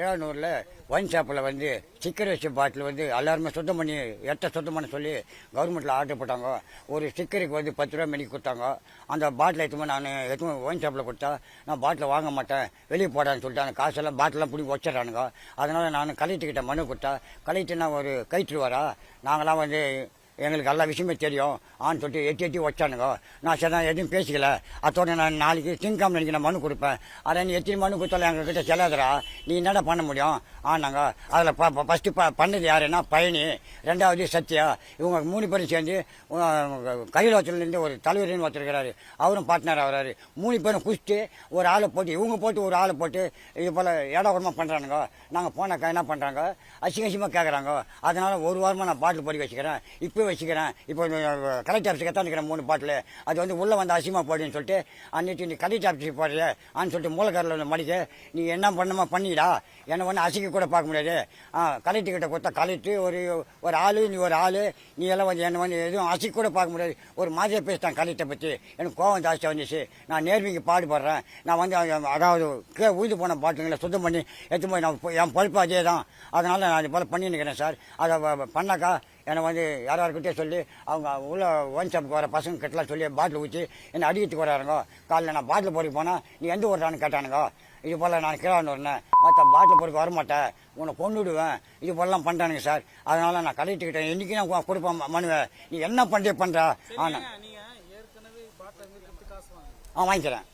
கிழநூரில் wine ஷாப்பில் வந்து sticker வச்ச பாட்டில் வந்து எல்லாருமே சுத்தம் பண்ணி எட்ட சுத்தம் பண்ண சொல்லி கவர்மெண்ட்டில் ஆர்டர் போட்டாங்க. ஒரு ஸ்டிக்கருக்கு வந்து பத்து ரூபா மணிக்கு கொடுத்தாங்க. அந்த பாட்டில் எடுத்துமே நான் எடுத்து ஒயின் ஷாப்பில் கொடுத்தா நான் பாட்டில் வாங்க மாட்டேன். வெளியே போடான்னு சொல்லிட்டு அந்த காசெல்லாம் பாட்டிலாம் பிடிங்கி வச்சிடறானுங்க. அதனால் நான் கலெக்டர்கிட்ட மனு கொடுத்தா கலெக்டர் நான் ஒரு கைட்டுருவாரா நாங்களாம் வந்து எங்களுக்கு எல்லா விஷயமே தெரியும். ஆன்னு சொல்லிட்டு எட்டி எட்டி வச்சானுங்க. நான் சரி நான் எதுவும் பேசிக்கல. அத்தோட நான் நாளைக்கு திங்காமல் நினைக்க நான் மனு கொடுப்பேன். அதை நீ எத்தனை மனு கொடுத்தாலும் எங்ககிட்ட செல்லாதரா நீ என்னடா பண்ண முடியும்? ஆனாங்க அதில் ப ஃபஸ்ட்டு ப பண்ணது யாருன்னா பயணி ரெண்டாவது சத்யா. இவங்க மூணு பேரும் சேர்ந்து கையில் வச்சிருந்து ஒரு தலைவர்னு ஒருத்தருக்கிறாரு. அவரும் பார்ட்னர் ஆகிறாரு. மூணு பேரும் குடிச்சிட்டு ஒரு ஆளை போட்டு இவங்க போட்டு ஒரு ஆளை போட்டு இது போல் ஏடாகுடமாக பண்ணுறானுங்க நாங்கள் போனாக்கா என்ன பண்ணுறாங்க அசிங்க அசிங்கமாக கேட்குறாங்க அதனால் ஒரு வாரமாக நான் பாட்டில் பொடி வச்சுக்கிறேன். இப்போ வச்சுக்கிறேன். இப்போ கலெக்டர் ஆஃபீஸுக்கு தான் மூணு பாட்டில். அது வந்து உள்ளே வந்து அசிங்கமாக போடுன்னு சொல்லிட்டு அன்னைக்கு நீ கலெக்டர் ஆஃபீஸுக்கு போடுறிய ஆன்னு சொல்லிட்டு மூலக்கரில் வந்து மடிக்க நீ என்ன பண்ணணுமா பண்ணிடா. என்னை ஒன்று அசிங்க கூட பார்க்க முடியாது. ஆ கலெக்டர் கிட்ட கொடுத்தா கலெக்டர் ஒரு ஒரு ஆள் நீ ஒரு ஆள். நீ எல்லாம் வந்து என்னை வந்து எதுவும் அசிக்க கூட பார்க்க முடியாது. ஒரு மாதிரியாக பேசிட்டான் கலெக்டரை பற்றி எனக்கு கோவம் ஜாஸ்தியாக வந்துச்சு. நான் நேர்மைக்கு பாடுபடுறேன். நான் வந்து அதாவது கே உழுது போன பாட்டுங்களை சுத்தம் பண்ணி எடுத்து போய் நான் என் பொறுப்பு அதே தான் அதனால் நான் இது போல் பண்ணின்னு இருக்கிறேன் சார். அதை பண்ணாக்கா என்னை வந்து யார் யாருக்கிட்டே சொல்லி அவங்க உள்ள ஒன் ஷாப்புக்கு வர பசங்க கிட்டலாம் சொல்லி பாட்டில் ஊற்றி என்னை அடிக்கிறதுக்கு வராருங்க காலைல நான் பாட்டில் பொறுக்கு போனால் நீ எந்த ஊர்றான்னு கேட்டானுங்க. இது போல் நான் கீழாண்டு வரேன். மற்ற பாட்டில் பொறுக்க வரமாட்டேன். உன்னை கொண்டுடுவேன் இது போலலாம் பண்ணுறானுங்க சார். அதனால் நான் கலெக்டர்கிட்ட என்றைக்கு நான் கொடுப்பேன் ம- மனுவை. நீ என்ன பண்ணுறே பண்ணுறா ஆனால் ஆ வாங்கிக்கிறேன்.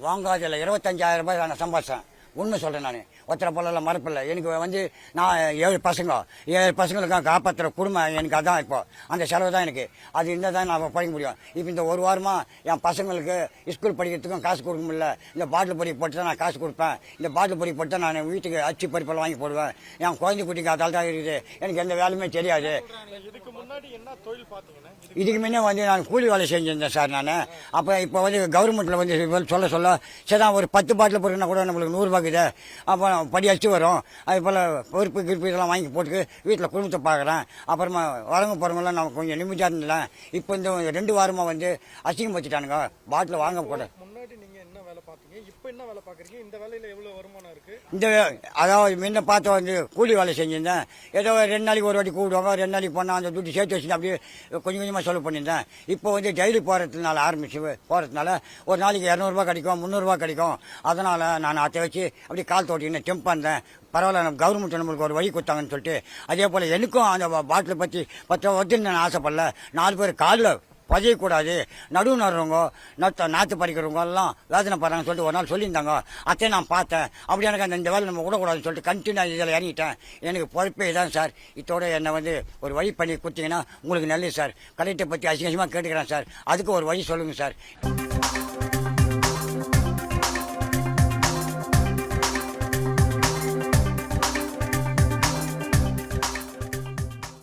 வாங்காதில் இருபத்தஞ்சாயிரம் ரூபாய் நான் சம்பாதிச்சேன். உண்மை சொல்கிறேன் நான். ஒத்தரை பொருளில் மறப்பில்லை எனக்கு வந்து நான் ஏழு பசங்க. ஏழு பசங்களுக்கும் காப்பாற்றுற குடும்பம் எனக்கு அதான் இப்போ. அந்த செலவு தான் எனக்கு. அது இருந்தால் தான் நான் படிக்க முடியும். இப்போ இந்த ஒரு வாரமாக என் பசங்களுக்கு ஸ்கூல் படிக்கிறதுக்கும் காசு கொடுக்க முடியல. இந்த பாட்டில் பொடி போட்டு தான் நான் காசு கொடுப்பேன். இந்த பாட்டில் பொடி போட்டு தான் நான் வீட்டுக்கு அச்சு பருப்பெல்லாம் வாங்கி போடுவேன். என் குழந்தை குட்டிக்கு அதால் தான் இருக்குது. எனக்கு எந்த வேலையுமே தெரியாது. இதுக்கு முன்னாடி இதுக்கு முன்னே வந்து நான் கூலி வேலை செஞ்சிருந்தேன் சார் நான். அப்போ இப்போ வந்து கவர்மெண்ட்டில் வந்து சொல்ல சொல்ல சரி ஒரு பத்து பாட்டில் பொருட்னா கூட நம்மளுக்கு போகுது அப்புறம் படி அடிச்சு வரும். அது போல் பொறுப்பு கிருப்பு இதெல்லாம் வாங்கி போட்டு வீட்டில் குடும்பத்தை பார்க்குறேன் அப்புறமா வழங்க போகிறவங்களாம் நம்ம கொஞ்சம் நிம்மதியாக இருந்தேன் இப்போ இந்த ரெண்டு வாரமாக வந்து அசிங்கம் வச்சுட்டானுங்க. பாட்டில் வாங்க கூட முன்னாடி நீங்க என்ன வேலை பார்த்தீங்க இப்போ என்ன வேலை பார்க்குறீங்க? இந்த வேலையில எவ்வளவு வருமானம் இருக்கு? இந்த அதாவது முன்ன பார்த்து வந்து கூலி வேலை செஞ்சிருந்தேன். ஏதோ ரெண்டு நாளைக்கு ஒரு வாட்டி கூப்பிடுவாங்க. ரெண்டு நாளைக்கு போனால் அந்த துட்டு சேர்த்து வச்சுட்டு அப்படியே கொஞ்சம் கொஞ்சமாக செலவு பண்ணியிருந்தேன். இப்போ வந்து டெய்லி போகிறதுனால ஆரம்பிச்சு போகிறதுனால ஒரு நாளைக்கு இரநூறுபா கிடைக்கும் முந்நூறுரூவா கிடைக்கும். அதனால் நான் அதை வச்சு அப்படியே கால் தோட்டின்னு டெம்ப் இருந்தேன் பரவாயில்ல நம்ம கவர்மெண்ட் நம்மளுக்கு ஒரு வழி கொடுத்தாங்கன்னு சொல்லிட்டு அதே போல் எனக்கும் அந்த பாட்டில் பற்றி பத்து வருஷம் நான் ஆசைப்படல. நாலு பேர் காலில் பதியக்கூடாது நடுவு நடுறவங்க நத்த நாற்று பறிக்கிறவங்க எல்லாம் வேதனை படுறாங்கன்னு சொல்லிட்டு ஒரு நாள் சொல்லியிருந்தாங்க. அத்தையை நான் பார்த்தேன். அப்படி எனக்கு அந்த இந்த வேலை நம்ம விடக்கூடாதுன்னு சொல்லிட்டு கண்டினியூ இதில் இறங்கிட்டேன். எனக்கு பொறுப்பே தான் சார். இதோட என்னை வந்து ஒரு வழி பண்ணி கொடுத்தீங்கன்னா உங்களுக்கு நல்லது சார். கலெக்டரை பற்றி அசிங்கமாக கேட்டுக்கிறேன் சார். அதுக்கு ஒரு வழி சொல்லுங்கள் சார்.